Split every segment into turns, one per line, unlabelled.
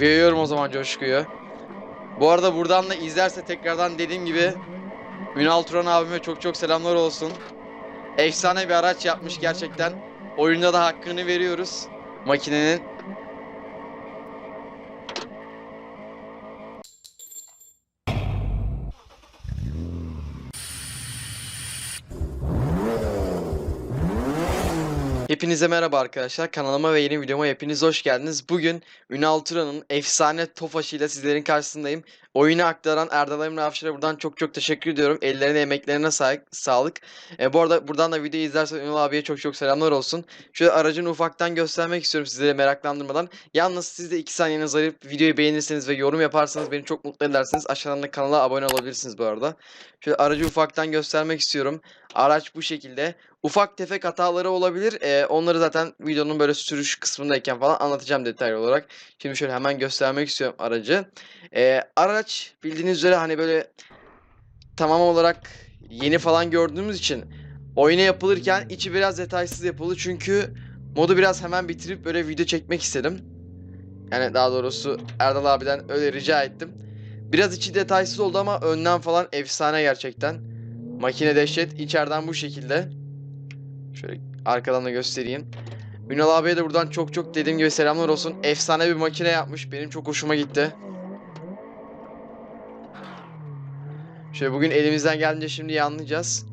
Veriyorum o zaman coşkuyu. Bu arada buradan da izlerse tekrardan dediğim gibi Ünal Turan abime çok çok selamlar olsun. Efsane bir araç yapmış gerçekten. Oyunda da hakkını veriyoruz makinenin. Hepinize merhaba arkadaşlar. Kanalıma ve yeni videoma hepiniz hoş geldiniz. Bugün Ünal Turan'ın efsane Tofaş'ıyla sizlerin karşısındayım. Oyunu aktaran Erdal Emre Avşar'a buradan çok çok teşekkür ediyorum. Ellerine emeklerine sa- sağlık. E, bu arada buradan da videoyu izlersen Ünal abiye çok çok selamlar olsun. Şöyle aracını ufaktan göstermek istiyorum sizlere meraklandırmadan. Yalnız siz de 2 saniyenizi ayırıp videoyu beğenirseniz ve yorum yaparsanız beni çok mutlu edersiniz. Aşağıdan da kanala abone olabilirsiniz bu arada. Şöyle aracı ufaktan göstermek istiyorum. Araç bu şekilde. Ufak tefek hataları olabilir. Ee, onları zaten videonun böyle sürüş kısmındayken falan anlatacağım detaylı olarak. Şimdi şöyle hemen göstermek istiyorum aracı. Ee, araç bildiğiniz üzere hani böyle tamam olarak yeni falan gördüğümüz için oyuna yapılırken içi biraz detaysız yapıldı. Çünkü modu biraz hemen bitirip böyle video çekmek istedim. Yani daha doğrusu Erdal abiden öyle rica ettim. Biraz içi detaysız oldu ama önden falan efsane gerçekten. Makine dehşet. içeriden bu şekilde. Şöyle arkadan da göstereyim. Ünal abiye de buradan çok çok dediğim gibi selamlar olsun. Efsane bir makine yapmış. Benim çok hoşuma gitti. Şöyle bugün elimizden geldiğince şimdi anlayacağız.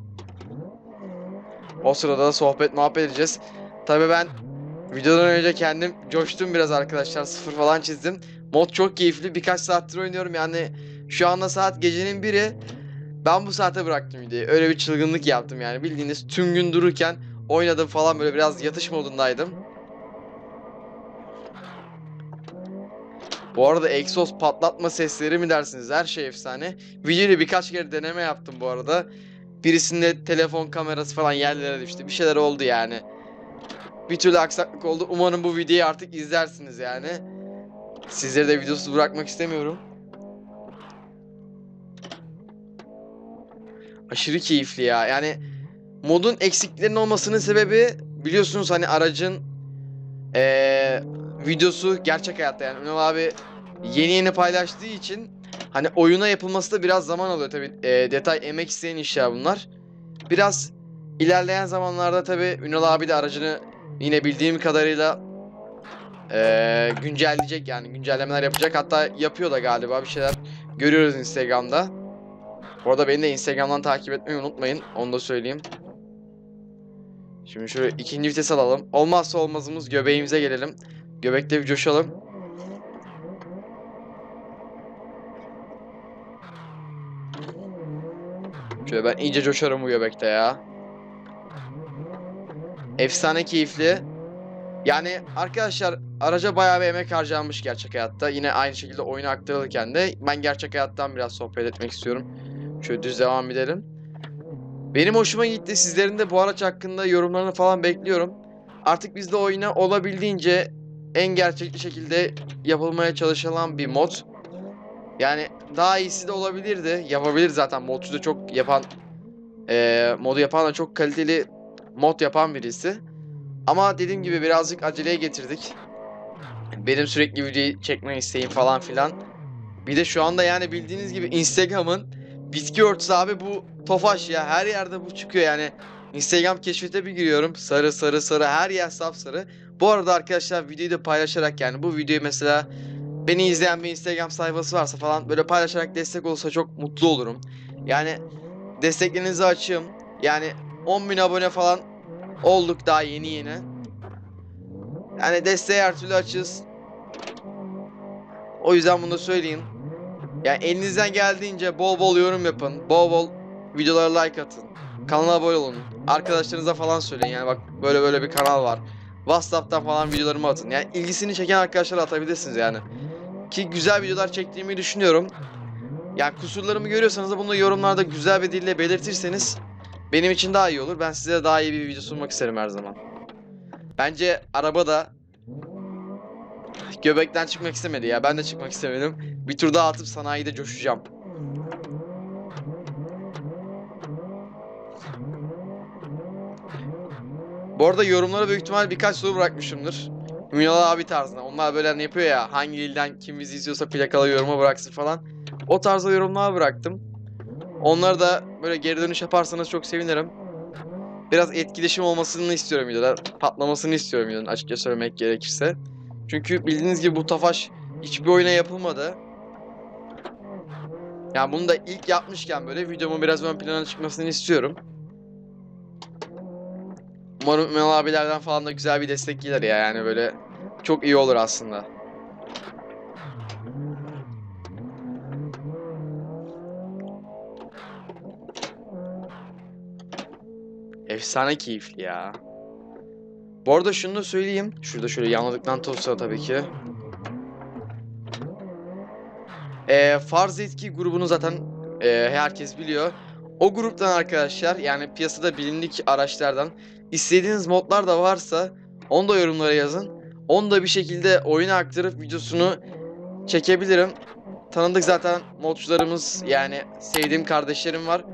O sırada da sohbet muhabbet edeceğiz. Tabii ben videodan önce kendim coştum biraz arkadaşlar. Sıfır falan çizdim. Mod çok keyifli. Birkaç saattir oynuyorum. Yani şu anda saat gecenin biri. Ben bu saate bıraktım videoyu. Öyle bir çılgınlık yaptım yani. Bildiğiniz tüm gün dururken oynadım falan böyle biraz yatış modundaydım. Bu arada egzoz patlatma sesleri mi dersiniz? Her şey efsane. Videoyu birkaç kere deneme yaptım bu arada. Birisinde telefon kamerası falan yerlere düştü. Bir şeyler oldu yani. Bir türlü aksaklık oldu. Umarım bu videoyu artık izlersiniz yani. Sizleri de videosuz bırakmak istemiyorum. Aşırı keyifli ya. Yani modun eksiklerinin olmasının sebebi biliyorsunuz hani aracın eee, videosu gerçek hayatta yani Ünal abi yeni yeni paylaştığı için hani oyuna yapılması da biraz zaman alıyor tabi detay emek isteyen işler bunlar. Biraz ilerleyen zamanlarda tabi Ünal abi de aracını yine bildiğim kadarıyla eee, güncelleyecek yani güncellemeler yapacak hatta yapıyor da galiba bir şeyler görüyoruz Instagram'da. Bu arada beni de Instagram'dan takip etmeyi unutmayın. Onu da söyleyeyim. Şimdi şöyle ikinci vites alalım. Olmazsa olmazımız göbeğimize gelelim. Göbekte bir coşalım. Şöyle ben iyice coşarım bu göbekte ya. Efsane keyifli. Yani arkadaşlar araca bayağı bir emek harcanmış gerçek hayatta. Yine aynı şekilde oyuna aktarılırken de ben gerçek hayattan biraz sohbet etmek istiyorum. Şöyle düz devam edelim. Benim hoşuma gitti. Sizlerin de bu araç hakkında yorumlarını falan bekliyorum. Artık biz de oyuna olabildiğince en gerçekçi şekilde yapılmaya çalışılan bir mod. Yani daha iyisi de olabilirdi. Yapabilir zaten. Modcu da çok yapan eee modu yapan da çok kaliteli mod yapan birisi. Ama dediğim gibi birazcık aceleye getirdik. Benim sürekli video çekme isteğim falan filan. Bir de şu anda yani bildiğiniz gibi Instagram'ın bitki örtüsü abi bu tofaş ya. Her yerde bu çıkıyor yani. Instagram keşfete bir giriyorum. Sarı sarı sarı her yer sapsarı. Bu arada arkadaşlar videoyu da paylaşarak yani bu videoyu mesela beni izleyen bir Instagram sayfası varsa falan böyle paylaşarak destek olursa çok mutlu olurum. Yani desteklerinizi açığım. Yani 10.000 abone falan olduk daha yeni yeni. Yani desteği her türlü açığız. O yüzden bunu da söyleyeyim. Yani elinizden geldiğince bol bol yorum yapın. Bol bol videolara like atın. Kanala abone olun. Arkadaşlarınıza falan söyleyin. Yani bak böyle böyle bir kanal var. WhatsApp'tan falan videolarımı atın. Yani ilgisini çeken arkadaşlara atabilirsiniz yani. Ki güzel videolar çektiğimi düşünüyorum. Yani kusurlarımı görüyorsanız da bunu yorumlarda güzel bir dille belirtirseniz benim için daha iyi olur. Ben size daha iyi bir video sunmak isterim her zaman. Bence araba da göbekten çıkmak istemedi ya. Ben de çıkmak istemedim. Bir tur daha atıp sanayide coşacağım. Bu arada yorumlara büyük ihtimal birkaç soru bırakmışımdır. Ünal abi tarzında. Onlar böyle hani yapıyor ya hangi ilden kim bizi izliyorsa plakalı yoruma bıraksın falan. O tarzda yorumlar bıraktım. Onlara da böyle geri dönüş yaparsanız çok sevinirim. Biraz etkileşim olmasını istiyorum videoda. Patlamasını istiyorum videonun açıkça söylemek gerekirse. Çünkü bildiğiniz gibi bu Tafaş hiçbir oyuna yapılmadı. Yani bunu da ilk yapmışken böyle videomun biraz ön plana çıkmasını istiyorum. Umarım Ünal abilerden falan da güzel bir destek gelir ya yani böyle çok iyi olur aslında. Efsane keyifli ya. Bu arada şunu da söyleyeyim. Şurada şöyle yanladıktan tosta tabii ki. Ee, Farz Etki grubunu zaten e, herkes biliyor. O gruptan arkadaşlar yani piyasada bilindik araçlardan istediğiniz modlar da varsa onu da yorumlara yazın. Onu da bir şekilde oyuna aktarıp videosunu çekebilirim. Tanıdık zaten modcularımız yani sevdiğim kardeşlerim var.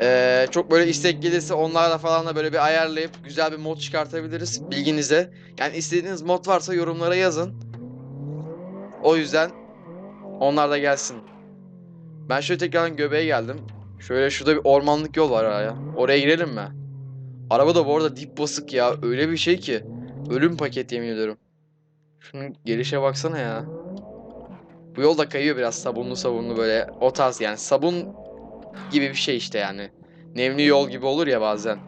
Ee, çok böyle istek gelirse onlarla falan da böyle bir ayarlayıp güzel bir mod çıkartabiliriz bilginize. Yani istediğiniz mod varsa yorumlara yazın. O yüzden onlar da gelsin. Ben şöyle tekrardan göbeğe geldim. Şöyle şurada bir ormanlık yol var ya. Oraya girelim mi? Araba da bu arada dip basık ya. Öyle bir şey ki. Ölüm paket yemin ediyorum. Şunun gelişe baksana ya. Bu yol da kayıyor biraz sabunlu sabunlu böyle. O tarz yani sabun gibi bir şey işte yani. Nemli yol gibi olur ya bazen.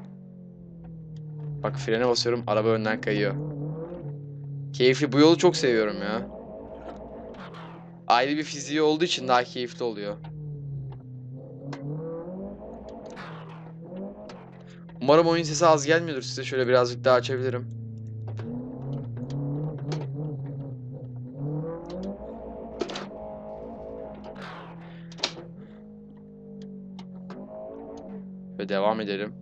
Bak frene basıyorum araba önden kayıyor. Keyifli bu yolu çok seviyorum ya. Ayrı bir fiziği olduğu için daha keyifli oluyor. Umarım oyun sesi az gelmiyordur size. Şöyle birazcık daha açabilirim. Ve devam edelim.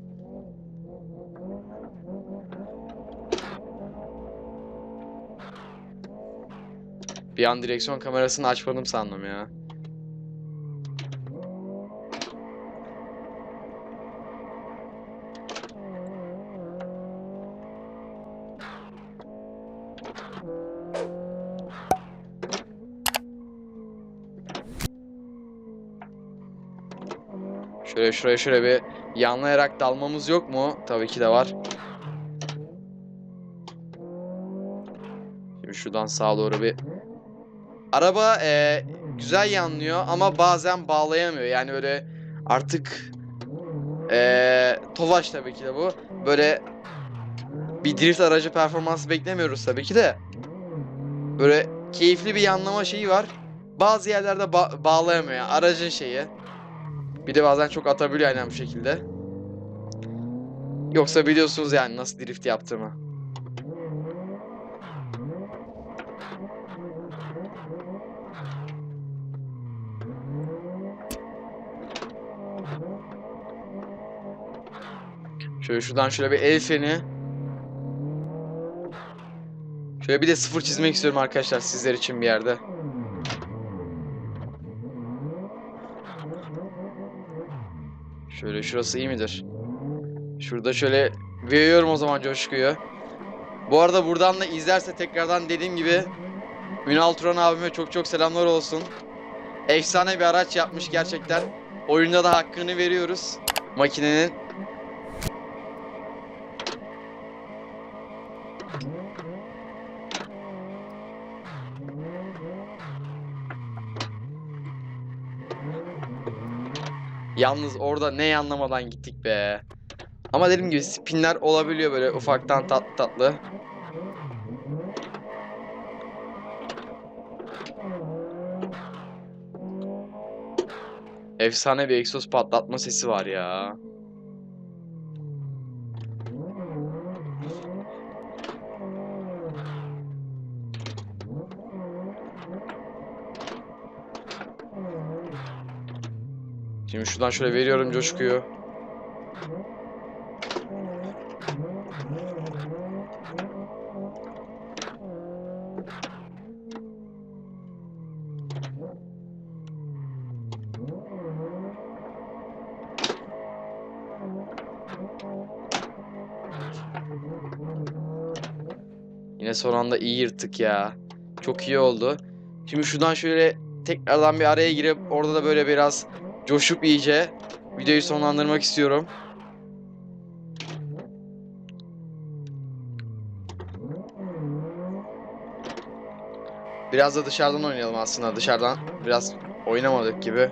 Bir an direksiyon kamerasını açmadım sandım ya. Şöyle şuraya şöyle bir yanlayarak dalmamız yok mu? Tabii ki de var. Şimdi şuradan sağa doğru bir... Araba eee, güzel yanlıyor ama bazen bağlayamıyor. Yani öyle artık eee Tofaş tabii ki de bu. Böyle bir drift aracı performansı beklemiyoruz tabii ki de. Böyle keyifli bir yanlama şeyi var. Bazı yerlerde ba- bağlayamıyor yani aracın şeyi. Bir de bazen çok atabiliyor aynen bu şekilde. Yoksa biliyorsunuz yani nasıl drift yaptığımı. Şöyle şuradan şöyle bir el freni. Şöyle bir de sıfır çizmek istiyorum arkadaşlar sizler için bir yerde. Şöyle şurası iyi midir? Şurada şöyle veriyorum o zaman coşkuyu. Bu arada buradan da izlerse tekrardan dediğim gibi Ünal Turan abime çok çok selamlar olsun. Efsane bir araç yapmış gerçekten. Oyunda da hakkını veriyoruz makinenin. Yalnız orada ne anlamadan gittik be. Ama dediğim gibi spinler olabiliyor böyle ufaktan tatlı tatlı. Efsane bir egzoz patlatma sesi var ya. Şimdi şuradan şöyle veriyorum coşkuyu. Yine son anda iyi yırttık ya. Çok iyi oldu. Şimdi şuradan şöyle tekrardan bir araya girip orada da böyle biraz coşup iyice videoyu sonlandırmak istiyorum. Biraz da dışarıdan oynayalım aslında. Dışarıdan biraz oynamadık gibi.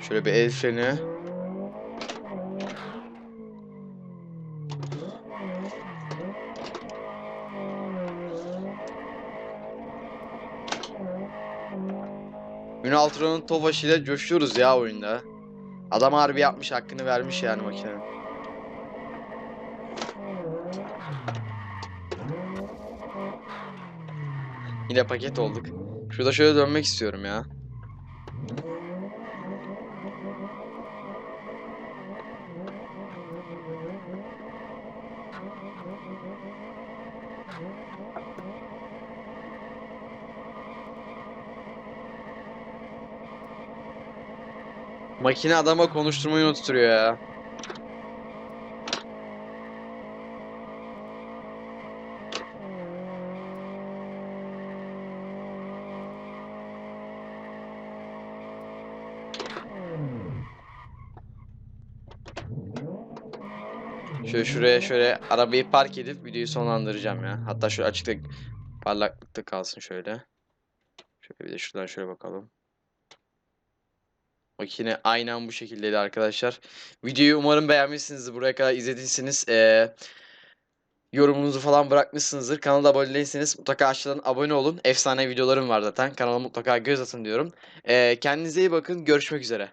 Şöyle bir el freni. Ünal Turan'ın Tofaş ile coşuyoruz ya oyunda. Adam harbi yapmış hakkını vermiş yani makinenin. Yine paket olduk. Şurada şöyle dönmek istiyorum ya. Makine adama konuşturmayı unutturuyor ya. Şöyle şuraya şöyle arabayı park edip videoyu sonlandıracağım ya. Hatta şöyle açıkta parlaklıkta kalsın şöyle. Şöyle bir de şuradan şöyle bakalım. Makine aynen bu şekildeydi arkadaşlar. Videoyu umarım beğenmişsinizdir. Buraya kadar izlediyseniz eee yorumunuzu falan bırakmışsınızdır. Kanala abone değilseniz mutlaka aşağıdan abone olun. Efsane videolarım var zaten. Kanala mutlaka göz atın diyorum. Eee kendinize iyi bakın. Görüşmek üzere.